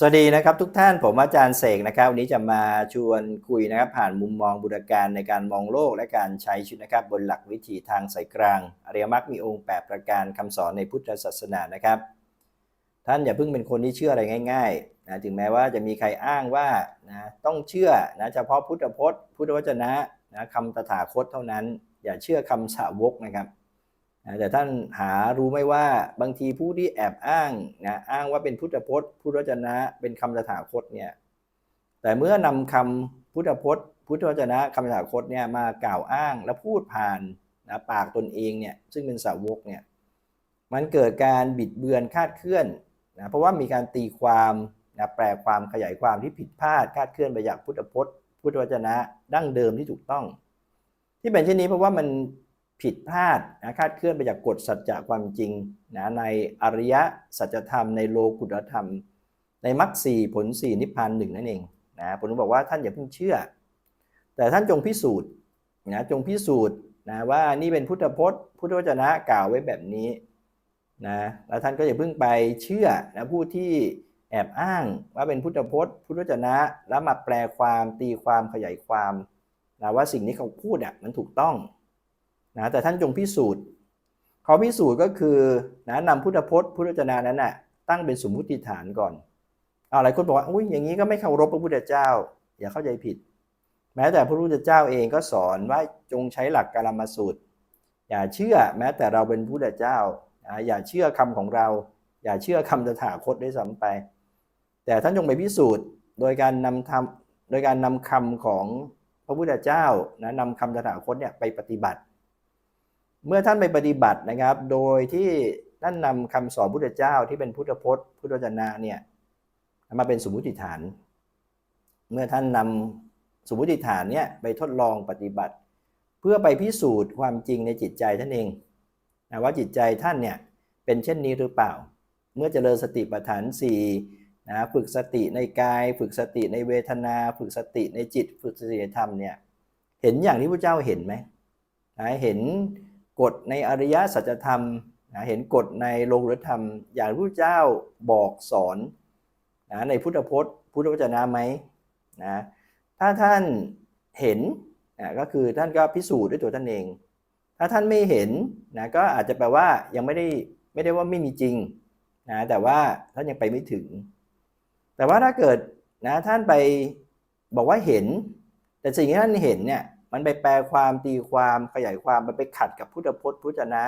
สวัสดีนะครับทุกท่านผมอาจารย์เสกนะครับวันนี้จะมาชวนคุยนะครับผ่านมุมมองบุรการในการมองโลกและการใช้ชีวิตนะครับ บนหลักวิถีทางสายกลางอริยมรรคมีองค์ 8 ประการคำสอนในพุทธศาสนานะครับ ท่านอย่าเพิ่งเป็นคนที่เชื่ออะไรง่ายๆนะถึงแม้ว่าจะมีใครอ้างว่านะต้องเชื่อนะเฉพาะพุทธพจน์ พุทธวจนะนะคำตถาคตเท่านั้น อย่าเชื่อคำสาวกนะครับ นะแต่ท่านหารู้ไหมว่าบางทีผู้ที่แอบอ้างนะอ้างว่าเป็นพุทธพจน์พุทธวจนะเป็นคำตถาคตเนี่ยแต่เมื่อนำคำพุทธพจน์ พุทธวจนะคำตถาคตเนี่ยมากล่าวอ้างและพูดผ่านนะปากตนเองเนี่ยซึ่งเป็นสาวกเนี่ยมันเกิดการบิดเบือนคาดเคลื่อนนะเพราะว่ามีการตีความนะแปลความขยายความที่ผิดพลาดคาดเคลื่อนไปจากพุทธพจน์ พุทธวจนะดั้งเดิมที่ถูกต้อง ที่เป็นเช่นนี้เพราะว่ามัน ผิดพลาดนะคาดเคลื่อนไปจากกฎสัจจะความจริงนะในอริยสัจธรรมในโลกุตธรรม ในมรรคสี่ผลสี่นิพพานหนึ่งนั่นเองนะผมบอกว่าท่านอย่าเพิ่งเชื่อ แต่ท่านจงพิสูจน์นะจงพิสูจน์นะว่านี่เป็นพุทธพจน์พุทธวจนะกล่าวไว้แบบนี้นะแล้วท่านก็อย่าเพิ่งไปเชื่อนะผู้ที่แอบอ้างว่าเป็นพุทธพจน์ พุทธวจนะ แล้วมาแปลความตีความขยายความนะว่าสิ่งที่เขาพูดอะมันถูกต้อง นะแต่ท่านจงพิสูจน์เขาพิสูจน์ก็คือนะนำพุทธพจน์พุทธจนะนั้นน่ะตั้งเป็นสมมุติฐานก่อนเอาหลายคนบอกว่าอุ้ยอย่างนี้ก็ไม่เคารพพระพุทธเจ้า อย่าเข้าใจผิด แม้แต่พระพุทธเจ้าเองก็สอนว่าจงใช้หลักกาลมาสูตร อย่าเชื่อแม้แต่เราเป็นพุทธเจ้า อย่าเชื่อคำของเรา อย่าเชื่อคำตถาคตด้วยซ้ำไป แต่ท่านจงไปพิสูจน์ โดยการนำทำโดยการนำคำของพระพุทธเจ้านะนำคำตถาคตเนี่ยไปปฏิบัติ เมื่อท่านไปปฏิบัตินะครับ โดยที่ท่านนำคำสอนพุทธเจ้าที่เป็นพุทธพจน์ พุทธวจนะเนี่ยมาเป็นสมมติฐาน เมื่อท่านนำสมมติฐานเนี่ยไปทดลองปฏิบัติ เพื่อไปพิสูจน์ความจริงในจิตใจท่านเองนะว่าจิตใจท่านเนี่ยเป็นเช่นนี้หรือเปล่า เมื่อเจริญสติปัฏฐานสี่นะฝึกสติในกาย ฝึกสติในเวทนา ฝึกสติในจิต ฝึกสติในธรรมเนี่ยเห็นอย่างที่พระเจ้าเห็นไหมนะเห็น กฎในอริยสัจธรรมนะเห็นกฎในโลกุตธรรม อย่างพระเจ้าบอกสอนนะในพุทธพจน์ พุทธวจนะไหมนะถ้าท่านเห็นนะก็คือท่านก็พิสูจน์ด้วยตัวท่านเอง ถ้าท่านไม่เห็นนะก็อาจจะแปลว่ายังไม่ได้ไม่ได้ว่าไม่มีจริงนะแต่ว่าท่านยังไปไม่ถึง แต่ว่าถ้าเกิดนะท่านไปบอกว่าเห็น แต่สิ่งที่ท่านเห็นเนี่ย มันไปแปลความตีความขยายความมันไปขัดกับพุทธพจน์พุทธนะ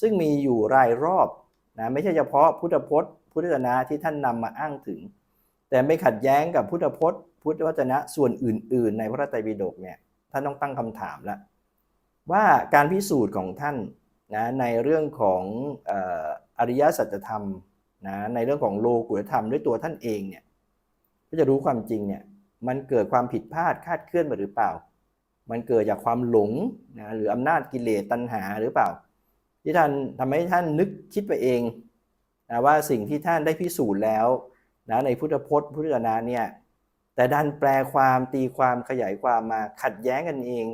ซึ่งมีอยู่รายรอบนะไม่ใช่เฉพาะพุทธพจน์ พุทธนะที่ท่านนำมาอ้างถึง แต่ไม่ขัดแย้งกับพุทธพจน์ พุทธวจนะส่วนอื่น ๆ ในพระไตรปิฎกเนี่ยท่านต้องตั้งคำถามแล้วว่าการพิสูจน์ของท่านนะในเรื่องของอริยสัจธรรมนะในเรื่องของโลกุตธรรมด้วยตัวท่านเองเนี่ยก็จะรู้ความจริงเนี่ยมันเกิดความผิดพลาดคาดเคลื่อนหรือเปล่า มันเกิดจากความหลงนะหรืออำนาจกิเลสตัณหาหรือเปล่า ที่ท่านทำให้ท่านนึกคิดไปเองนะว่าสิ่งที่ท่านได้พิสูจน์แล้วนะในพุทธพจน์พุทธวจนะเนี่ยแต่ดันแปลความตีความขยายความมาขัดแย้งกันเอง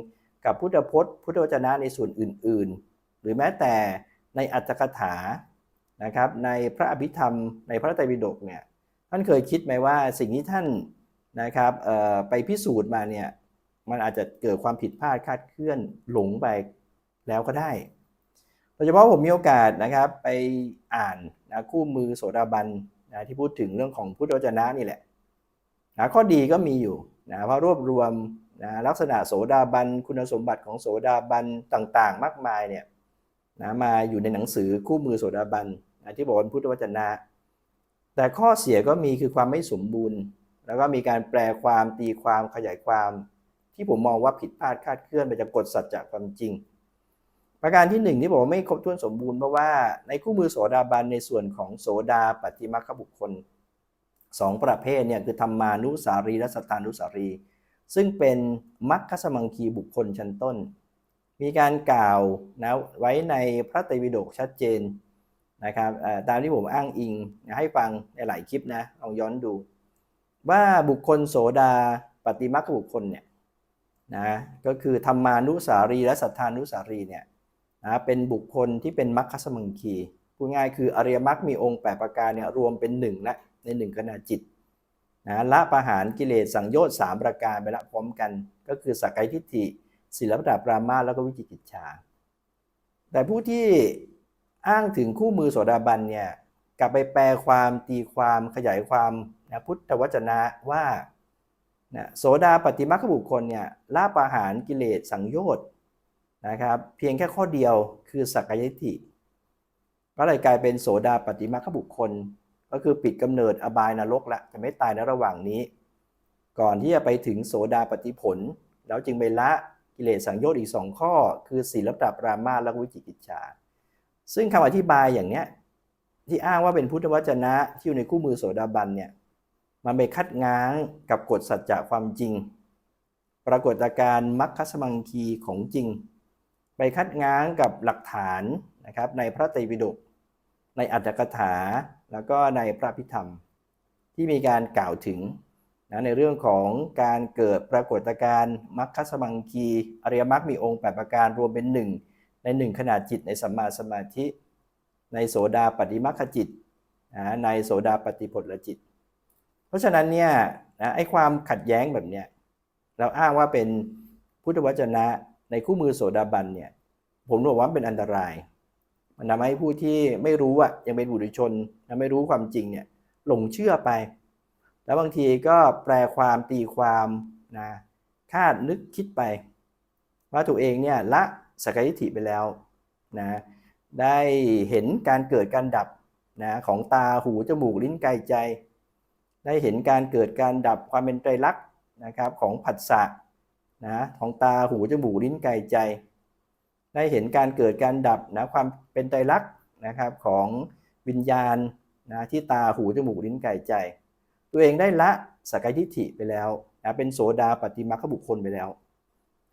กับพุทธพจน์ พุทธวจนะในส่วนอื่น ๆ หรือแม้แต่ในอัตถกถานะครับในพระอภิธรรมในพระไตรปิฎกเนี่ยท่านเคยคิดไหมว่าสิ่งที่ท่านนะครับไปพิสูจน์มาเนี่ย มันอาจจะเกิดความผิดพลาดคาดเคลื่อนหลงไปแล้วก็ได้โดยเฉพาะผมมีโอกาสนะครับ ไปอ่านนะคู่มือโสดาบันนะที่พูดถึงเรื่องของพุทธวจนะนี่แหละนะข้อดีก็มีอยู่นะเพราะรวบรวมนะลักษณะโสดาบัน คุณสมบัติของโสดาบันต่างๆ มากมายเนี่ยนะมาอยู่ในหนังสือคู่มือโสดาบันนะที่บอกว่าพุทธวจนะ แต่ข้อเสียก็มีคือความไม่สมบูรณ์ แล้วก็มีการแปลความตีความขยายความ ที่ผมมองว่าผิดพลาดคาดเคลื่อนไปจากกฎสัจจะความจริง ประการที่หนึ่งที่บอกว่าไม่ครบถ้วนสมบูรณ์เพราะว่าในคู่มือโสดาบันในส่วนของโสดาปฏิมาคบุคคลสองประเภทเนี่ยคือธรรมานุสารีและสตานุสารี ซึ่งเป็นมัคคสมังคีบุคคลชั้นต้น มีการกล่าวนะไว้ในพระไตรปิฎกชัดเจนนะครับตามที่ผมอ้างอิงให้ฟังในหลายคลิปนะลองย้อนดู ว่าบุคคลโสดาปฏิมัคบุคคลเนี่ย นะก็คือธรรมานุสารีและสัทธานุสารีเนี่ยนะเป็นบุคคลที่เป็นมัคคสมังคีพูดง่ายคืออริยมรรคมีองค์8ประการเนี่ยรวมเป็นหนึ่งละในหนึ่งขณะจิตนะละประหารกิเลสสังโยชน์สามประการไปละพร้อมกัน ก็คือสักกายทิฏฐิศีลปตปรามาแล้วก็วิจิกิจฉาแต่ผู้ที่อ้างถึงคู่มือโสดาบันเนี่ยกลับไปแปลความตีความขยายความนะพุทธวจนะว่า นะโสดาปฏิมาคบุคคลเนี่ยละประหารกิเลสสังโยชน์นะครับเพียงแค่ข้อเดียวคือสักกายทิฏฐิก็เลยกลายเป็นโสดาปฏิมาคบุคคล ก็คือปิดกำเนิดอบายนรกละจะไม่ตายในระหว่างนี้ ก่อนที่จะไปถึงโสดาปฏิผล แล้วจึงไปละกิเลสสังโยชน์อีกสองข้อ คือศีลปรับรามาและวิจิกิจฉาซึ่งคำอธิบายอย่างเนี้ยที่อ้างว่าเป็นพุทธวจนะที่อยู่ในคู่มือโสดาบันเนี่ย มันไปคัดง้างกับกฎสัจจะความจริง ปรากฏการณ์มัคคสมังคีของจริง ไปคัดง้างกับหลักฐานนะครับในพระไตรปิฎกในอัตถกถา แล้วก็ในพระพิธรรม ที่มีการกล่าวถึงนะในเรื่องของการเกิดปรากฏการณ์มัคคสมังคีอริยมรรคมีองค์ 8 ประการรวมเป็นหนึ่งในหนึ่งขนาดจิตในสัมมาสมาธิ ในโสดาปฏิมัคคจิตนะในโสดาปฏิผลจิต เพราะฉะนั้นเนี่ยนะไอ้ความขัดแย้งแบบเนี้ยเราอ้างว่าเป็นพุทธวจนะในคู่มือโสดาบันเนี่ยผมบอกว่าเป็นอันตราย มันทำให้ผู้ที่ไม่รู้อะยังเป็นบุตรชนยังไม่รู้ความจริงเนี่ยหลงเชื่อไป แล้วบางทีก็แปลความตีความนะคาดนึกคิดไป ว่าตัวเองเนี่ยละสกายทิฏฐิไปแล้วนะได้เห็นการเกิดการดับนะของตาหูจมูกลิ้นกายใจ ได้เห็นการเกิดการดับความเป็นไตรลักษณ์นะครับของผัสสะนะของตาหูจมูกลิ้นกายใจ ได้เห็นการเกิดการดับนะความเป็นไตรลักษณ์นะครับของวิญญาณนะที่ตาหูจมูกลิ้นกายใจ ตัวเองได้ละสกายทิฏฐิไปแล้วนะเป็นโสดาปฏิมาคบุคคลไปแล้ว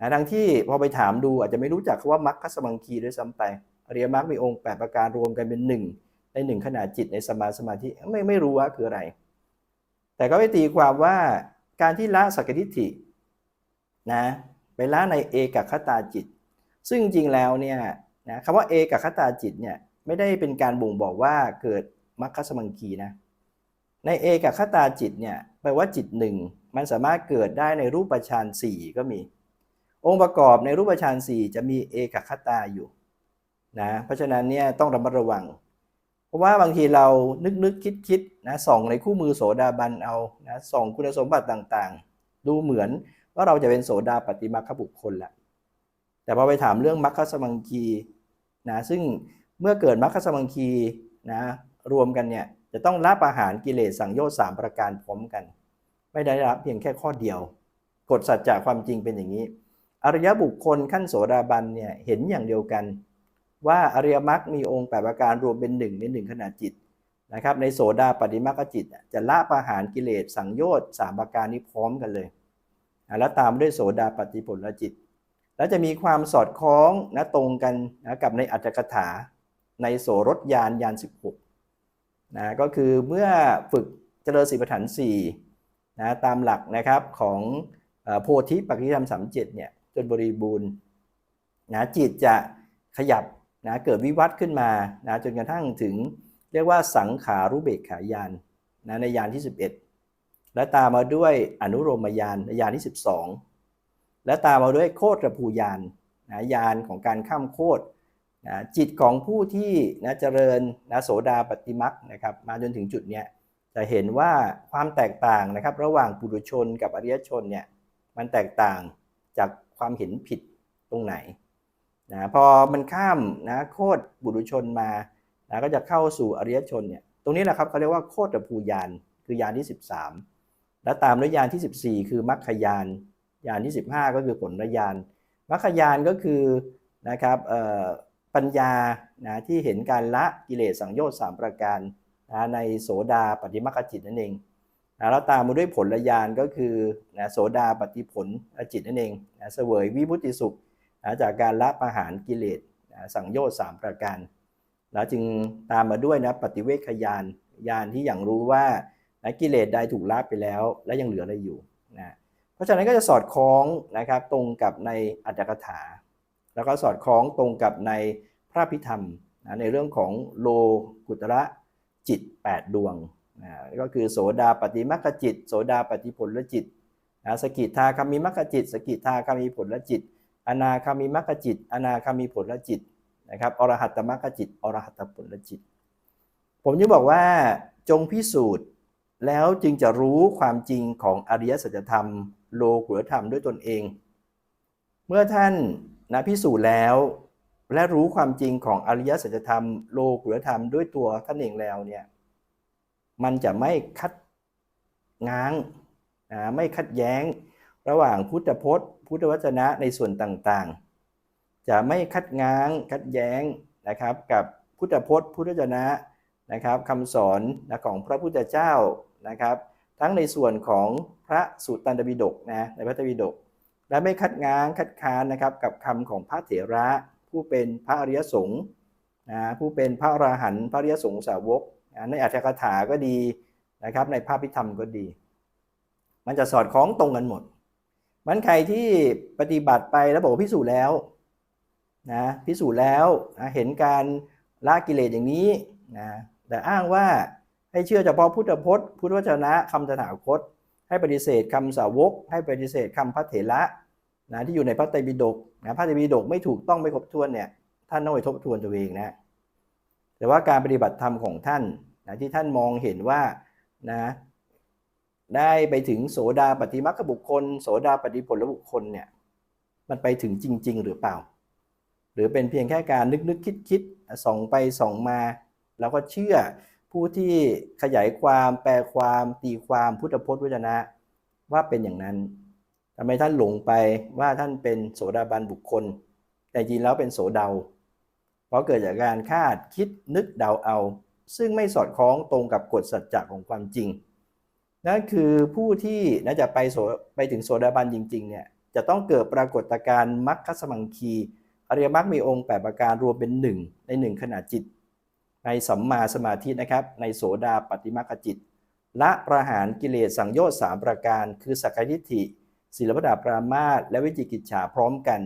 นะทั้งที่พอไปถามดูอาจจะไม่รู้จักคำว่ามรรคสมังคีด้วยซ้ำไปอริยมรรคมีองค์ 8 ประการรวมกันเป็นหนึ่งในหนึ่งขนาดจิตในสมาสมาธิไม่ไม่รู้ว่าคืออะไร แต่ก็ไปตีความว่าการที่ละสักทิฏฐินะไปละในเอกคตาจิต ซึ่งจริงๆแล้วเนี่ยนะคำว่าเอกคตาจิตเนี่ยไม่ได้เป็นการบ่งบอกว่าเกิดมรรคสมังคีนะในเอกคตาจิตเนี่ยแปลว่าจิตหนึ่งมันสามารถเกิดได้ในรูปฌานสี่ก็มี องค์ประกอบในรูปฌานสี่จะมีเอกคตาอยู่นะเพราะฉะนั้นเนี่ยต้องระมัดระวัง เพราะว่าบางทีเรานึกนึกคิดคิดนะส่องในคู่มือโสดาบันเอานะส่องคุณสมบัติต่างๆ ดูเหมือนว่าเราจะเป็นโสดาปฏิมาคบุคคลแหละแต่พอไปถามเรื่องมรรคสมังคีนะซึ่งเมื่อเกิดมรรคสมังคีนะรวมกันเนี่ยจะต้องละประหารกิเลสสังโยชน์สามประการพร้อมกัน ไม่ได้รับเพียงแค่ข้อเดียว กฎสัจจะความจริงเป็นอย่างนี้ อริยบุคคลขั้นโสดาบันเนี่ยเห็นอย่างเดียวกัน ว่าอริยมรรคมีองค์แปดประการรวมเป็นหนึ่งในหนึ่งขนาดจิตนะครับในโสดาปฏิมาคจิต จะละประหารกิเลสสังโยชน์สามประการนี้พร้อมกันเลยแล้วตามด้วยโสดาปฏิผลจิต แล้วจะมีความสอดคล้องนะตรงกันนะกับในอัจฉริถาในโสรถยานยาน 16นะก็คือเมื่อฝึกเจริญสีปฐาน4นะตามหลักนะครับของโพธิปัจจิธรรมสามเจ็ดเนี่ยจนบริบูรณ์นะจิตจะขยับ นะเกิดวิวัฒน์ขึ้นมานะจนกระทั่งถึงเรียกว่าสังขารุเบกขายานนะในยานที่ 11 และตามมาด้วยอนุโรมยานในยานที่ 12 และตามมาด้วยโคตรภูยานนะยานของการข้ามโคตรนะจิตของผู้ที่นะเจริญนะโสดาปฏิมักนะครับมาจนถึงจุดเนี้ยจะเห็นว่าความแตกต่างนะครับระหว่างปุถุชนกับอริยชนเนี่ยมันแตกต่างจากความเห็นผิดตรงไหน นะพอมันข้ามนะโคตรบุรุชนมานะก็จะเข้าสู่อริยชนเนี่ยตรงนี้แหละครับเขาเรียกว่าโคตรภูยานคือยานที่ 13 แล้วตามด้วยยานที่ 14 คือมรรคยานยานที่ 15 ก็คือผลรยานมรรคยานก็คือนะครับปัญญานะที่เห็นการละกิเลสสังโยชน์3ประการนะในโสดาปฏิมัคคจิตนั่นเองนะแล้วตามมาด้วยผลญาณก็คือนะโสดาปฏิผลจิตนั่นเองนะเสวยวิมุติสุข นะจากการละประหารกิเลสนะสังโยชน์3ประการ แล้วจึงตามมาด้วยนะปฏิเวคยานญาณที่อย่างรู้ว่านะกิเลสใดถูกละไปแล้ว และยังเหลืออะไรอยู่นะเพราะฉะนั้นก็จะสอดคล้องนะครับตรงกับในอัตถกถา แล้วก็สอดคล้องตรงกับในพระพิธรรมนะในเรื่องของโลกุตระจิต 8 ดวงนะก็คือโสดาปฏิมัคจิต โสดาปฏิผลจิตนะสกิทาคามิมัคคจิต สกิทาคามิผลจิต อนาคามิมัคคจิต อนาคามิผลจิตนะครับอรหัตตมัคคจิตอรหัตตผลจิต ผมจะบอกว่าจงพิสูจน์แล้วจึงจะรู้ความจริงของอริยสัจธรรม โลกุตธรรมด้วยตนเอง เมื่อท่านนะพิสูจน์แล้วและรู้ความจริงของอริยสัจธรรมโลกุตธรรมด้วยตัวท่านเองแล้วเนี่ยมันจะไม่คัดง้างนะไม่ขัดแย้ง ระหว่างพุทธพจน์ พุทธวจนะในส่วนต่างๆ จะไม่คัดง้างคัดแย้งนะครับ กับพุทธพจน์ พุทธวจนะนะครับคำสอนนะของพระพุทธเจ้านะครับ ทั้งในส่วนของพระสุตตันตปิฎกนะในพระตรปิฎกและไม่คัดง้างคัดค้านนะครับกับคำของพระเถระผู้เป็นพระอริยสงฆ์นะผู้เป็นพระอราหันต์พระอริยสงฆ์สาวกนะในอัตถกถาก็ดีนะครับในภาพพิธรรมก็ดี มันจะสอดคล้องตรงกันหมด มันใครที่ปฏิบัติไปแล้วบอกพิสูจน์แล้วนะพิสูจน์แล้วนะเห็นการละกิเลสอย่างนี้นะแต่อ้างว่าให้เชื่อเฉพาะพุทธพจน์พุทธวจนะคำตถาคต ให้ปฏิเสธคำสาวก ให้ปฏิเสธคำพระเถระนะที่อยู่ในพระไตรปิฎกนะพระไตรปิฎกไม่ถูกต้องไม่ครบถ้วนเนี่ยท่านต้องไปทบทวนตัวเองนะแต่ว่าการปฏิบัติธรรมของท่านนะที่ท่านมองเห็นว่านะ ได้ไปถึงโสดาปฏิมัคคบุคคล โสดาปฏิผลบุคคลเนี่ยมันไปถึงจริง ๆ หรือเปล่า หรือเป็นเพียงแค่การนึกนึกคิดคิดส่องไปส่องมา แล้วก็เชื่อผู้ที่ขยายความแปลความตีความพุทธพจน์วจนะ ว่าเป็นอย่างนั้นทำไมท่านหลงไปว่าท่านเป็นโสดาบันบุคคล แต่จริงแล้วเป็นโสดาเพราะเกิดจากการคาดคิดนึกเดาเอา ซึ่งไม่สอดคล้องตรงกับกฎสัจจะของความจริง นั่นคือผู้ที่น่าจะไปโสไปถึงโสดาบันจริงๆเนี่ยจะต้องเกิดปรากฏการณ์มรรคสมังคีอริยมรรคมีองค์ 8 ประการรวมเป็นหนึ่งในหนึ่งขณะจิต ในสัมมาสมาธินะครับ ในโสดาปฏิมรรคจิต ละประหารกิเลสสังโยชน์สามประการ คือสักกายทิฏฐิศีลปดาปรามาสและวิจิกิจฉาพร้อมกัน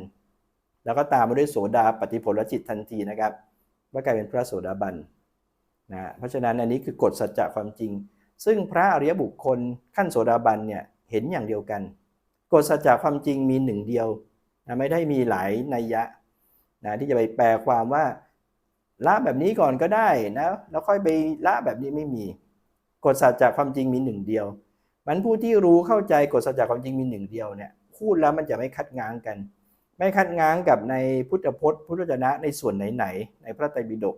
แล้วก็ตามมาด้วยโสดาปฏิผลจิตทันทีนะครับ ว่ากลายเป็นพระโสดาบันนะเพราะฉะนั้นอันนี้คือกฎสัจจะความจริง ซึ่งพระอริยบุคคลขั้นโสดาบันเนี่ยเห็นอย่างเดียวกันกฎสัจจะความจริงมีหนึ่งเดียวนะไม่ได้มีหลายนัยยะนะที่จะไปแปลความว่าละแบบนี้ก่อนก็ได้นะแล้วค่อยไปละแบบนี้ไม่มีกฎสัจจะความจริงมีหนึ่งเดียว มันผู้ที่รู้เข้าใจกฎสัจจะความจริงมีหนึ่งเดียวเนี่ยพูดแล้วมันจะไม่คัดง้างกัน ไม่คัดง้างกับในพุทธพจน์พุทธวจนะในส่วนไหนๆในพระไตรปิฎก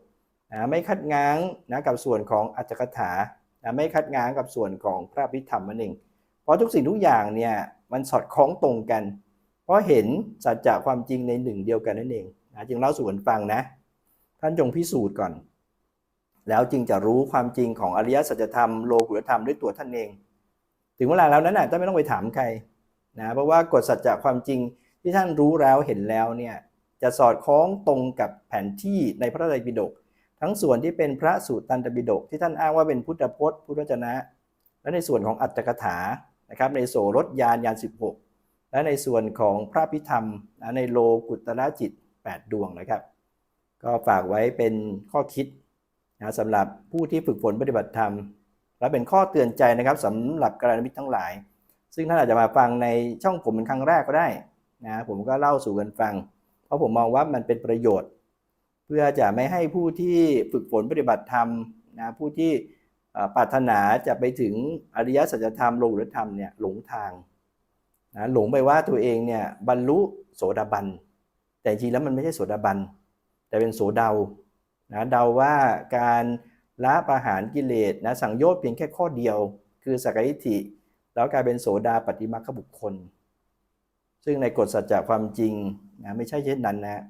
นะไม่คัดง้างนะกับส่วนของอัจฉริถา นะไม่คัดง้างกับส่วนของพระพิธรรมนั่นเองเพราะทุกสิ่งทุกอย่างเนี่ยมันสอดคล้องตรงกัน เพราะเห็นสัจจะความจริงในหนึ่งเดียวกันนั่นเองนะจึงเล่าสู่กันฟังนะ ท่านจงพิสูจน์ก่อน แล้วจึงจะรู้ความจริงของอริยสัจธรรมโลกุตธรรมด้วยตัวท่านเอง ถึงเวลาแล้วนั้นน่ะท่านไม่ต้องไปถามใครนะเพราะว่ากฎสัจจะความจริงที่ท่านรู้แล้วเห็นแล้วเนี่ยจะสอดคล้องตรงกับแผนที่ในพระไตรปิฎก ทั้งส่วนที่เป็นพระสูตรตันตปิฎกที่ท่านอ้างว่าเป็นพุทธพจน์พุทธจนะ และในส่วนของอัตถกถานะครับในโสรถยานยาน 16 และในส่วนของพระพิธรรมในโลกุตระจิต 8 ดวงนะครับ ก็ฝากไว้เป็นข้อคิดนะสำหรับผู้ที่ฝึกฝนปฏิบัติธรรม และเป็นข้อเตือนใจนะครับสำหรับกรณมิตรทั้งหลาย ซึ่งท่านอาจจะมาฟังในช่องผมเป็นครั้งแรกก็ได้นะผมก็เล่าสู่กันฟัง เพราะผมมองว่ามันเป็นประโยชน์ เพื่อจะไม่ให้ผู้ที่ฝึกฝนปฏิบัติธรรมนะผู้ที่ปรารถนาจะไปถึงอริยสัจธรรมโลกุตธรรมเนี่ยหลงทางนะหลงไปว่าตัวเองเนี่ยบรรลุโสดาบัน แต่จริงแล้วมันไม่ใช่โสดาบัน แต่เป็นโสเดานะเดาว่าการละประหารกิเลสนะสังโยชน์เพียงแค่ข้อเดียว คือสักกิทิแล้วกลายเป็นโสดาปฏิมาคบุคคล ซึ่งในกฎสัจจะความจริงนะไม่ใช่เช่นนั้นนะ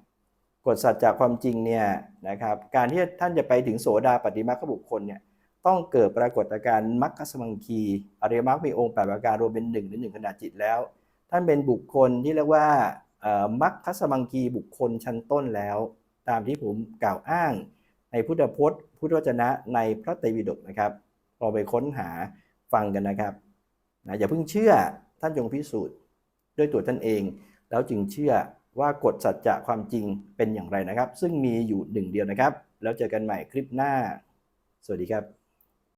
กฎสัจจะความจริงเนี่ยนะครับการที่ท่านจะไปถึงโสดาปฏิมาคบุคคลเนี่ยต้องเกิดปรากฏการณ์มรรคสมังคีอริยมรรคมีองค์แปดประการรวมเป็นหนึ่งหรือหนึ่งขนาดจิตแล้ว ท่านเป็นบุคคลที่เรียกว่ามรรคสมังคีบุคคลชั้นต้นแล้ว ตามที่ผมกล่าวอ้างในพุทธพจน์ พุทธวจนะในพระไตรปิฎกนะครับเราไปค้นหาฟังกันนะครับนะอย่าเพิ่งเชื่อท่านจงพิสูจน์ด้วยตัวท่านเอง แล้วจึงเชื่อ ว่ากฎสัจจะความจริงเป็นอย่างไรนะครับ ซึ่งมีอยู่หนึ่งเดียวนะครับ แล้วเจอกันใหม่คลิปหน้า สวัสดีครับ